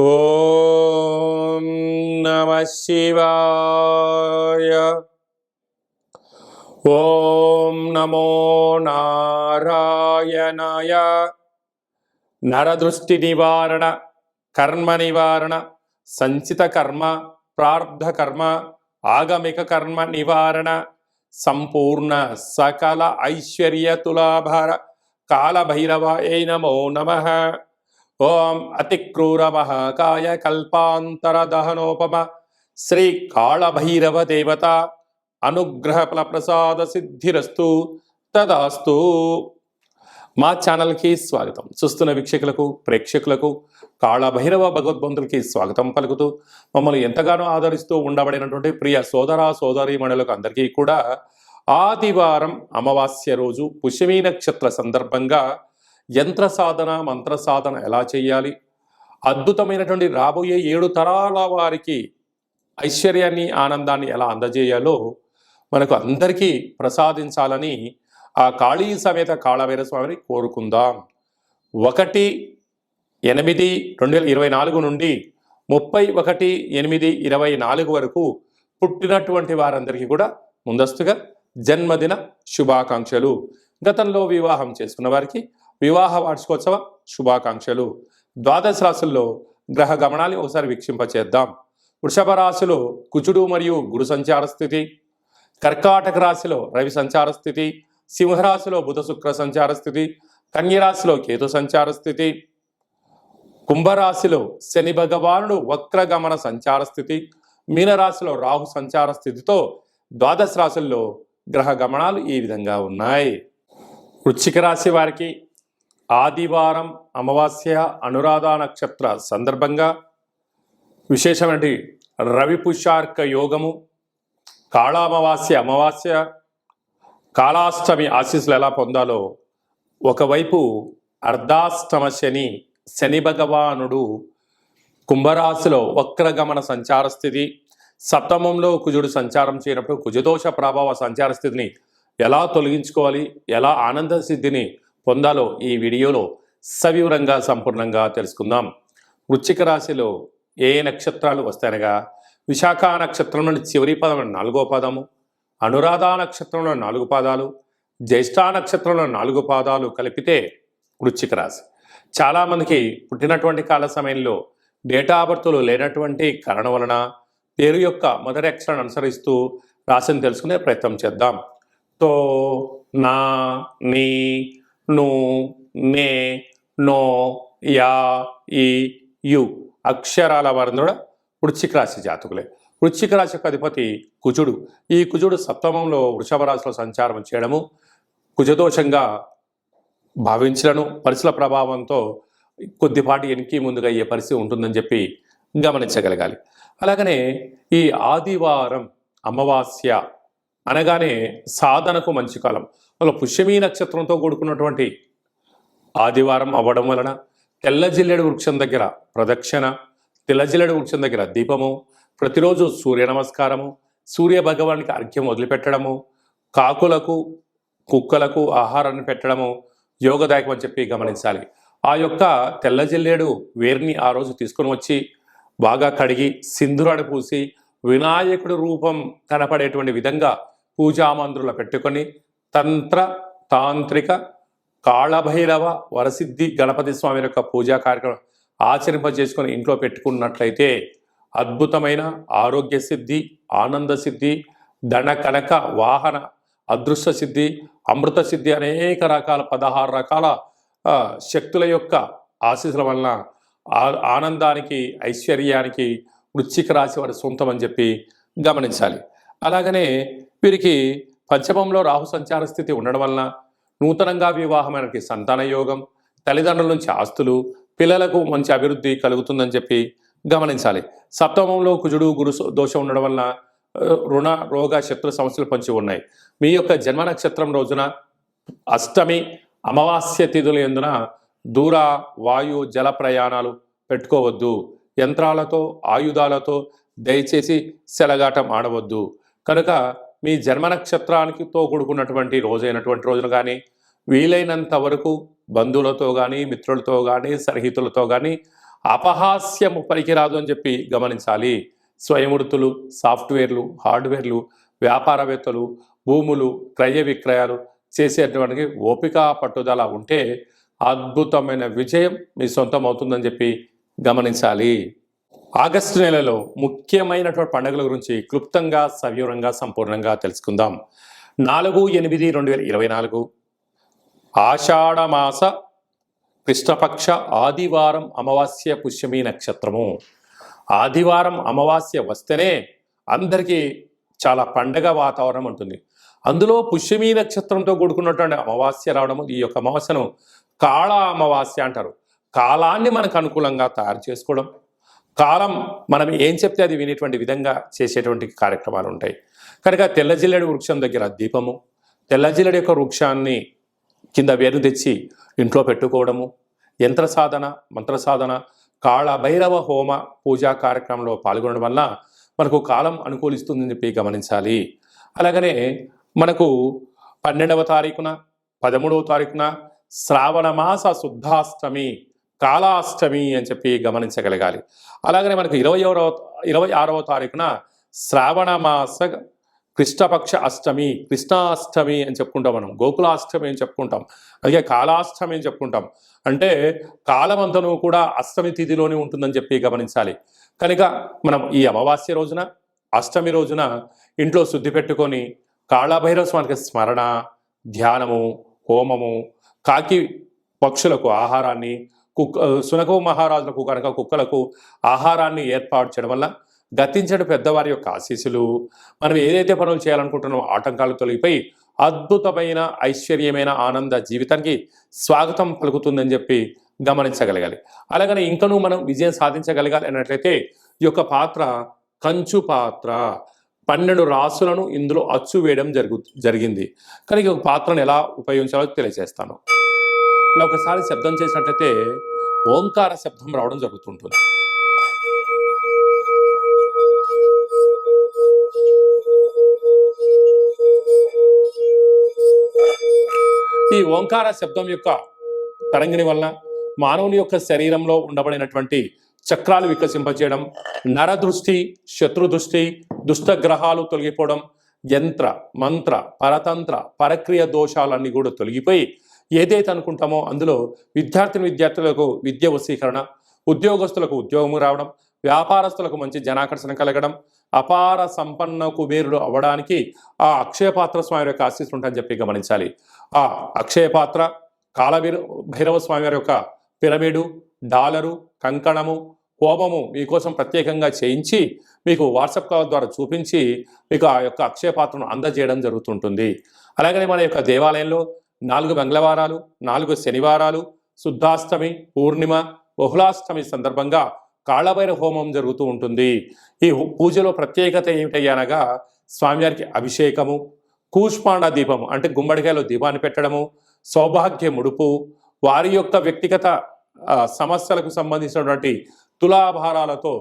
ఓం నమ శివాయ. ఓం నమో నారాయణాయ. నరదృష్టి నివారణ కర్మ నివారణ సంచిత కర్మ ప్రార్థ కర్మ ఆగమిక కర్మ నివారణ సంపూర్ణ సకల ఐశ్వర్య తులాభార కాలభైరవాయ నమో నమ. ఓం అతిక్రూర కల్పాంతరదహనోపమ కల్పాంతర దహనోపమ శ్రీ కాళభైరవ దేవత అనుగ్రహ ఫలప్రసాద సిద్ధిరస్తు తదాస్తు. మా ఛానల్కి స్వాగతం. చూస్తున్న వీక్షకులకు ప్రేక్షకులకు కాళభైరవ భగవద్బంధులకి స్వాగతం పలుకుతూ మమ్మల్ని ఎంతగానో ఆదరిస్తూ ఉండబడినటువంటి ప్రియ సోదర సోదరీమణులకు అందరికీ కూడా ఆదివారం అమావాస్య రోజు పుష్యమీ నక్షత్ర సందర్భంగా యంత్ర సాధన మంత్ర సాధన ఎలా చేయాలి? అద్భుతమైనటువంటి రాబోయే ఏడు తరాల వారికి ఐశ్వర్యాన్ని ఆనందాన్ని ఎలా అందజేయాలో మనకు అందరికీ ప్రసాదించాలని ఆ కాళీ సమేత కాళభైర స్వామిని కోరుకుందాం. ఒకటి ఎనిమిది రెండు వేల ఇరవై నాలుగు నుండి ముప్పై ఒకటి ఎనిమిది ఇరవై నాలుగు వరకు పుట్టినటువంటి వారందరికీ కూడా ముందస్తుగా జన్మదిన శుభాకాంక్షలు. గతంలో వివాహం చేసుకున్న వారికి వివాహ వార్షికోత్సవ శుభాకాంక్షలు. ద్వాదశ రాశుల్లో గ్రహ గమనాన్ని ఒకసారి వీక్షింపచేద్దాం. వృషభ రాశిలో కుచుడు మరియు గురు సంచార స్థితి. కర్కాటక రాశిలో రవి సంచార స్థితి. సింహరాశిలో బుధ శుక్ర సంచార స్థితి. కన్యరాశిలో కేతు సంచార స్థితి. కుంభరాశిలో శని భగవానుడు వక్రగమన సంచార స్థితి. మీనరాశిలో రాహు సంచార స్థితితో ద్వాదశ రాశుల్లో గ్రహ గమనాలు ఈ విధంగా ఉన్నాయి. వృశ్చిక రాశి వారికి ఆదివారం అమావాస్య అనురాధ నక్షత్ర సందర్భంగా విశేషమైన రవి పుష్యార్క యోగము కాళామావాస్య అమావాస్య కాళాష్టమి ఆశీస్సులు ఎలా పొందాలో ఒకవైపు అర్ధాష్టమ శని శని భగవానుడు కుంభరాశిలో వక్రగమన సంచార స్థితి సప్తమంలో కుజుడు సంచారం చేయనప్పుడు కుజదోష ప్రభావ సంచార స్థితిని ఎలా తొలగించుకోవాలి ఎలా ఆనంద సిద్ధిని పొందాలో ఈ వీడియోలో సవివరంగా సంపూర్ణంగా తెలుసుకుందాం. వృశ్చిక రాశిలో ఏ నక్షత్రాలు వస్తాయనగా విశాఖ నక్షత్రం నుండి చివరి పదం నాలుగో పదము అనురాధ నక్షత్రంలో నాలుగు పాదాలు జ్యేష్ఠ నక్షత్రంలో నాలుగు పాదాలు కలిపితే వృశ్చిక రాశి. చాలామందికి పుట్టినటువంటి కాల సమయంలో డేటా బర్త్లు లేనటువంటి కారణం వలన పేరు యొక్క మొదటి అక్షరాన్ని అనుసరిస్తూ రాశిని తెలుసుకునే ప్రయత్నం చేద్దాం. తో నా నీ ను నే నో యా ఈ యు అక్షరాల వారందరూ వృశ్చిక రాశి జాతకులే. వృశ్చిక రాశి యొక్క అధిపతి కుజుడు. ఈ కుజుడు సప్తమంలో వృషభ రాశిలో సంచారం చేయడము కుజదోషంగా భావించడను పరిశుల ప్రభావంతో కొద్దిపాటి వెనక్కి ముందుగా అయ్యే పరిస్థితి ఉంటుందని చెప్పి గమనించగలగాలి. అలాగనే ఈ ఆదివారం అమావాస్య అనగానే సాధనకు మంచి కాలం. అలా పుష్యమీ నక్షత్రంతో కూడుకున్నటువంటి ఆదివారం అవ్వడం వలన తెల్ల జిల్లెడు వృక్షం దగ్గర ప్రదక్షిణ తెల్ల జిల్లెడు వృక్షం దగ్గర దీపము ప్రతిరోజు సూర్య నమస్కారము సూర్య భగవానికి అర్ఘ్యం వదిలిపెట్టడము కాకులకు కుక్కలకు ఆహారాన్ని పెట్టడము యోగదాయకం అని చెప్పి గమనించాలి. ఆ యొక్క తెల్ల జిల్లేడు వేరిని ఆ రోజు తీసుకొని వచ్చి బాగా కడిగి సింధురాడు పూసి వినాయకుడి రూపం కనపడేటువంటి విధంగా పూజామందులో పెట్టుకొని తంత్ర తాంత్రిక కాళభైరవ వరసిద్ధి గణపతి స్వామి యొక్క పూజా కార్యక్రమం ఆచరింప చేసుకొని ఇంట్లో పెట్టుకున్నట్లయితే అద్భుతమైన ఆరోగ్య సిద్ధి ఆనంద సిద్ధి ధన కనక వాహన అదృష్ట సిద్ధి అమృత సిద్ధి అనేక రకాల పదహారు రకాల శక్తుల యొక్క ఆశీస్సుల వలన ఆనందానికి ఐశ్వర్యానికి వృశ్చిక రాశి వారి సొంతం అని చెప్పి గమనించాలి. అలాగనే వీరికి పంచమంలో రాహు సంచార స్థితి ఉండడం వలన నూతనంగా వివాహమైనకి సంతాన యోగం తల్లిదండ్రుల నుంచి ఆస్తులు పిల్లలకు మంచి అభివృద్ధి కలుగుతుందని చెప్పి గమనించాలి. సప్తమంలో కుజుడు గురు దోషం ఉండడం వలన రుణ రోగ శత్రు సమస్యలు పంచి ఉన్నాయి. మీ యొక్క జన్మ నక్షత్రం రోజున అష్టమి అమావాస్య తిథుల ఎందున దూర వాయు జల ప్రయాణాలు పెట్టుకోవద్దు. యంత్రాలతో ఆయుధాలతో దయచేసి సెలగాటం ఆడవద్దు. కనుక మీ జన్మ నక్షత్రానికితో కూడుకున్నటువంటి రోజైనటువంటి రోజున కానీ వీలైనంత వరకు బంధువులతో కానీ మిత్రులతో కానీ సన్నిహితులతో కానీ అపహాస్యము పనికిరాదు అని చెప్పి గమనించాలి. స్వయమృతులు సాఫ్ట్వేర్లు హార్డ్వేర్లు వ్యాపారవేత్తలు భూములు క్రయ విక్రయాలు చేసేటువంటి ఓపిక పట్టుదల ఉంటే అద్భుతమైన విజయం మీ సొంతం అవుతుందని చెప్పి గమనించాలి. ఆగస్టు నెలలో ముఖ్యమైనటువంటి పండుగల గురించి క్లుప్తంగా సవివరంగా సంపూర్ణంగా తెలుసుకుందాం. నాలుగు ఎనిమిది రెండు వేల ఇరవై నాలుగు. ఆషాఢమాస కృష్ణపక్ష ఆదివారం అమావాస్య పుష్యమి నక్షత్రము. ఆదివారం అమావాస్య వస్తేనే అందరికీ చాలా పండగ వాతావరణం ఉంటుంది. అందులో పుష్యమి నక్షత్రంతో కూడుకున్నటువంటి అమావాస్య రావడం ఈ యొక్క అమావాస్యను కాళ అమావాస్య అంటారు. కాలాన్ని మనకు అనుకూలంగా తయారు చేసుకోవడం కాలం మనం ఏం చెప్తే అది వినేటువంటి విధంగా చేసేటువంటి కార్యక్రమాలు ఉంటాయి. కనుక తెల్లజిల్లడి వృక్షం దగ్గర దీపము తెల్లజిల్లడి యొక్క వృక్షాన్ని కింద వేరు తెచ్చి ఇంట్లో పెట్టుకోవడము యంత్ర సాధన మంత్ర సాధన కాళభైరవ హోమ పూజా కార్యక్రమంలో పాల్గొనడం వల్ల మనకు కాలం అనుకూలిస్తుందని చెప్పి గమనించాలి. అలాగనే మనకు పన్నెండవ తారీఖున పదమూడవ తారీఖున శ్రావణ మాస శుద్ధాష్టమి కాళాష్టమి అని చెప్పి గమనించగలగాలి. అలాగనే మనకు ఇరవై ఇరవై ఆరవ తారీఖున శ్రావణ మాస కృష్ణపక్ష అష్టమి కృష్ణాష్టమి అని చెప్పుకుంటాం మనం గోకులాష్టమి అని చెప్పుకుంటాం అలాగే కాళాష్టమి అని చెప్పుకుంటాం. అంటే కాలమంతను కూడా అష్టమి తిథిలోనే ఉంటుందని చెప్పి గమనించాలి. కనుక మనం ఈ అమావాస్య రోజున అష్టమి రోజున ఇంట్లో శుద్ధి పెట్టుకొని కాళభైరవ స్వామికి స్మరణ ధ్యానము హోమము కాకి పక్షులకు ఆహారాన్ని కుక్క సునకవు మహారాజులకు కనుక కుక్కలకు ఆహారాన్ని ఏర్పాటు చేయడం వల్ల గతించడం పెద్దవారి యొక్క ఆశీస్సులు. మనం ఏదైతే పనులు చేయాలనుకుంటున్నామో ఆటంకాలు తొలగిపోయి అద్భుతమైన ఐశ్వర్యమైన ఆనంద జీవితానికి స్వాగతం పలుకుతుందని చెప్పి గమనించగలగాలి. అలాగనే ఇంకనూ మనం విజయం సాధించగలగాలి అన్నట్లయితే ఈ యొక్క పాత్ర కంచు పాత్ర. పన్నెండు రాసులను ఇందులో అచ్చు వేయడం జరుగు జరిగింది. కానీ ఈ పాత్రను ఎలా ఉపయోగించాలో తెలియజేస్తాను. ఇలా ఒకసారి శబ్దం చేసినట్లయితే ఓంకార శబ్దం రావడం జరుగుతుంటుంది. ఈ ఓంకార శబ్దం యొక్క తరంగిణి వలన మానవుని యొక్క శరీరంలో ఉండబడినటువంటి చక్రాలు వికసింపజేయడం నరదృష్టి శత్రుదృష్టి దుష్టగ్రహాలు తొలగిపోవడం యంత్ర మంత్ర పరతంత్ర పరక్రియ దోషాలన్నీ కూడా తొలగిపోయి ఏదైతే అనుకుంటామో అందులో విద్యార్థిని విద్యార్థులకు విద్య వశీకరణ ఉద్యోగస్తులకు ఉద్యోగం రావడం వ్యాపారస్తులకు మంచి జనాకర్షణ కలగడం అపార సంపన్న కుబేరుడు అవ్వడానికి ఆ అక్షయపాత్ర స్వామి యొక్క ఆశీస్సులు ఉంటాయని చెప్పి గమనించాలి. ఆ అక్షయపాత్ర కాలవీర భైరవ స్వామి వారి యొక్క పిరమిడు డాలరు కంకణము హోమము మీకోసం ప్రత్యేకంగా చేయించి మీకు వాట్సాప్ కాల్ ద్వారా చూపించి మీకు ఆ యొక్క అక్షయ పాత్రను అందజేయడం జరుగుతుంటుంది. అలాగనే మన యొక్క దేవాలయంలో నాలుగు మంగళవారాలు నాలుగు శనివారాలు శుద్ధాష్టమి పూర్ణిమ బహుళాష్టమి సందర్భంగా కాళభైర హోమం జరుగుతూ ఉంటుంది. ఈ పూజలో ప్రత్యేకత ఏమిటయ్యనగా స్వామివారికి అభిషేకము కూష్మాండ దీపము అంటే గుమ్మడికాయలో దీపాన్ని పెట్టడము సౌభాగ్య ముడుపు వారి యొక్క వ్యక్తిగత సమస్యలకు సంబంధించినటువంటి తులాభారాలతో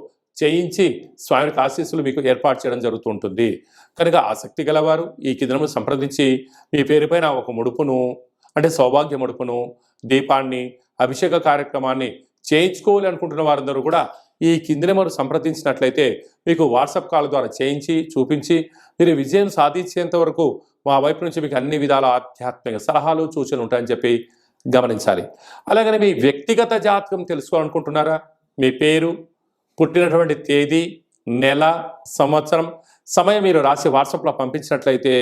చేయించి స్వామికి ఆశీస్సులు మీకు ఏర్పాటు చేయడం జరుగుతూ ఉంటుంది కనుక ఆసక్తి గలవారు ఈ కిందము సంప్రదించి మీ పేరుపైన ఒక ముడుపును అంటే సౌభాగ్య ముడుపును దీపాన్ని అభిషేక కార్యక్రమాన్ని చేయించుకోవాలి అనుకుంటున్న వారందరూ కూడా ఈ కింది నెంబర్ సంప్రదించినట్లయితే మీకు వాట్సాప్ కాల్ ద్వారా చేయించి చూపించి మీరు విజయం సాధించేంత వరకు మా వైపు నుంచి మీకు అన్ని విధాల ఆధ్యాత్మిక సలహాలు సూచనలు ఉంటాయని చెప్పి గమనించాలి. అలాగనే మీ వ్యక్తిగత జాతకం తెలుసుకోవాలనుకుంటున్నారా? మీ పేరు పుట్టినటువంటి తేదీ నెల సంవత్సరం సమయం మీరు రాసి వాట్సాప్లో పంపించినట్లయితే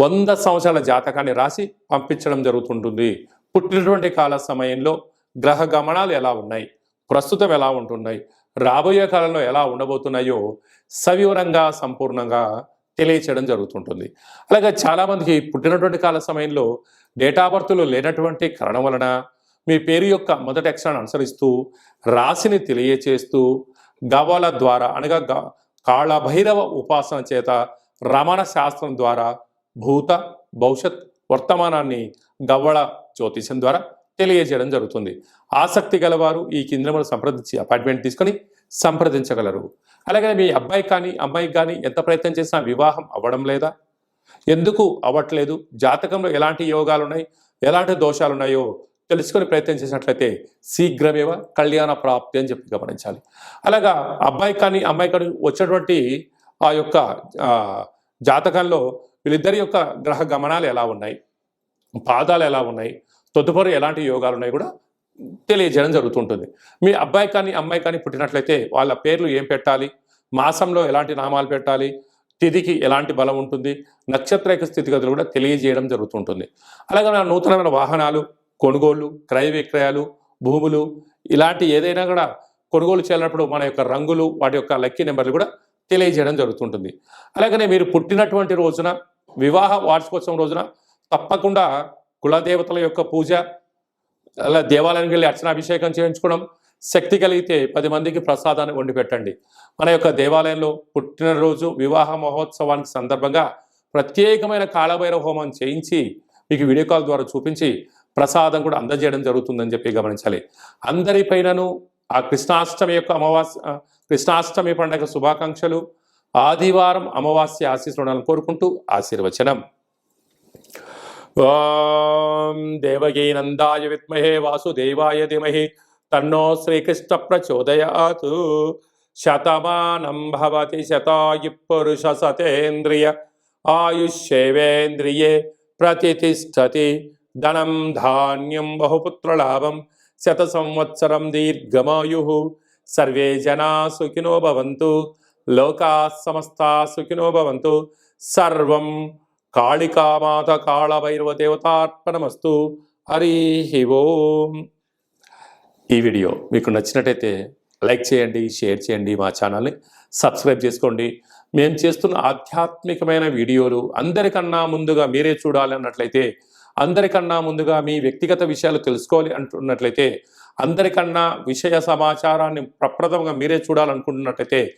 వంద సంవత్సరాల జాతకాన్ని రాసి పంపించడం జరుగుతుంటుంది. పుట్టినటువంటి కాల సమయంలో గ్రహ గమనాలు ఎలా ఉన్నాయి? ప్రస్తుతం ఎలా ఉంటున్నాయి? రాబోయే కాలంలో ఎలా ఉండబోతున్నాయో సవివరంగా సంపూర్ణంగా తెలియచేయడం జరుగుతుంటుంది. అలాగే చాలామందికి పుట్టినటువంటి కాల సమయంలో డేటా బర్త్లు లేనటువంటి కారణం వలన మీ పేరు యొక్క మొదటి అక్షరాన్ని అనుసరిస్తూ రాశిని తెలియచేస్తూ గవల ద్వారా అనగా గ- కాళభైరవ ఉపాసన చేత రమణ శాస్త్రం ద్వారా భూత భవిష్యత్ వర్తమానాన్ని గవ్వళ జ్యోతిషం ద్వారా తెలియజేయడం జరుగుతుంది. ఆసక్తి గలవారు ఈ కేంద్రంలో సంప్రదించి అపాయింట్మెంట్ తీసుకొని సంప్రదించగలరు. అలాగే మీ అబ్బాయి కానీ అమ్మాయికి కానీ ఎంత ప్రయత్నం చేసినా వివాహం అవ్వడం లేదా? ఎందుకు అవ్వట్లేదు? జాతకంలో ఎలాంటి యోగాలు ఉన్నాయి ఎలాంటి దోషాలు ఉన్నాయో తెలుసుకొని ప్రయత్నం చేసినట్లయితే శీఘ్రమేవ కళ్యాణ ప్రాప్తి అని చెప్పి గమనించాలి. అలాగా అబ్బాయి కానీ అమ్మాయి కానీ వచ్చినటువంటి ఆ యొక్క జాతకంలో వీళ్ళిద్దరి యొక్క గ్రహ గమనాలు ఎలా ఉన్నాయి? పాదాలు ఎలా ఉన్నాయి? తదుపరి ఎలాంటి యోగాలు ఉన్నాయి కూడా తెలియజేయడం జరుగుతుంటుంది. మీ అబ్బాయి కానీ అమ్మాయి కానీ పుట్టినట్లయితే వాళ్ళ పేర్లు ఏం పెట్టాలి? మాసంలో ఎలాంటి నామాలు పెట్టాలి? తిథికి ఎలాంటి బలం ఉంటుంది? నక్షత్ర యొక్క స్థితిగతులు కూడా తెలియజేయడం జరుగుతుంటుంది. అలాగే నా నూతనమైన వాహనాలు కొనుగోళ్ళు క్రయ విక్రయాలు భూములు ఇలాంటి ఏదైనా కూడా కొనుగోలు చేయాలన్నప్పుడు మన యొక్క రంగులు వాటి యొక్క లక్కీ నెంబర్లు కూడా తెలియజేయడం జరుగుతుంటుంది. అలాగనే మీరు పుట్టినటువంటి రోజున వివాహ వార్షికోత్సవం రోజున తప్పకుండా కులదేవతల యొక్క పూజ అలా దేవాలయానికి వెళ్ళి అర్చనాభిషేకం చేయించుకోవడం శక్తి కలిగితే పది మందికి ప్రసాదాన్ని వండి పెట్టండి. మన యొక్క దేవాలయంలో పుట్టినరోజు వివాహ మహోత్సవానికి సందర్భంగా ప్రత్యేకమైన కాళభైరవ హోమం చేయించి మీకు వీడియో కాల్ ద్వారా చూపించి ప్రసాదం కూడా అందజేయడం జరుగుతుందని చెప్పి గమనించాలి. అందరిపైనను ఆ కృష్ణాష్టమి యొక్క అమావాస్య కృష్ణాష్టమి పండుగ శుభాకాంక్షలు. ఆదివారం అమావాస్య ఆశీస్సులను కోరుకుంటూ ఆశీర్వచనం. ఓం దేవకీ నందాయ విద్మహే వాసుదేవాయ ధీమహి. తన్నో శ్రీకృష్ణ ప్రచోదయాత్. శతమానం భవతి శతాయు పురుష సతేంద్రియ. ఆయుష్యేవేంద్రియే ప్రతిష్టతి. ధనం ధాన్యం బహుపుత్రలాభం శత సంవత్సరం దీర్ఘమాయు. సర్వే జనా సుఖినో భవంతు లోకా సమస్తా సుఖినో భవంతు సర్వం కాళికామాత కాళభైరవ దేవతార్పణమస్తు హరి ఓం. ఈ వీడియో మీకు నచ్చినట్టయితే లైక్ చేయండి షేర్ చేయండి మా ఛానల్ని సబ్స్క్రైబ్ చేసుకోండి. మేము చేస్తున్న ఆధ్యాత్మికమైన వీడియోలు అందరికన్నా ముందుగా మీరే చూడాలి అన్నట్లయితే అందరికన్నా ముందుగా మీ వ్యక్తిగత విషయాలు తెలుసుకోవాలి అంటున్నట్లయితే అందరికన్నా విషయ సమాచారాన్ని ప్రప్రథమంగా మీరే చూడాలనుకుంటున్నట్లయితే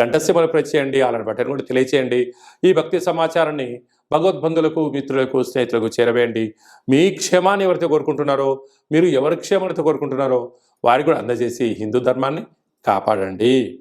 గంట సేవలు ప్రెస్ చేయండి అలాంటి బట్టను కూడా తెలియచేయండి. ఈ భక్తి సమాచారాన్ని భగవద్బంధులకు మిత్రులకు స్నేహితులకు చేరవేయండి. మీ క్షేమాన్ని ఎవరైతే కోరుకుంటున్నారో మీరు ఎవరి క్షేమాన్ని కోరుకుంటున్నారో వారికి కూడా అందజేసి హిందూ ధర్మాన్ని కాపాడండి.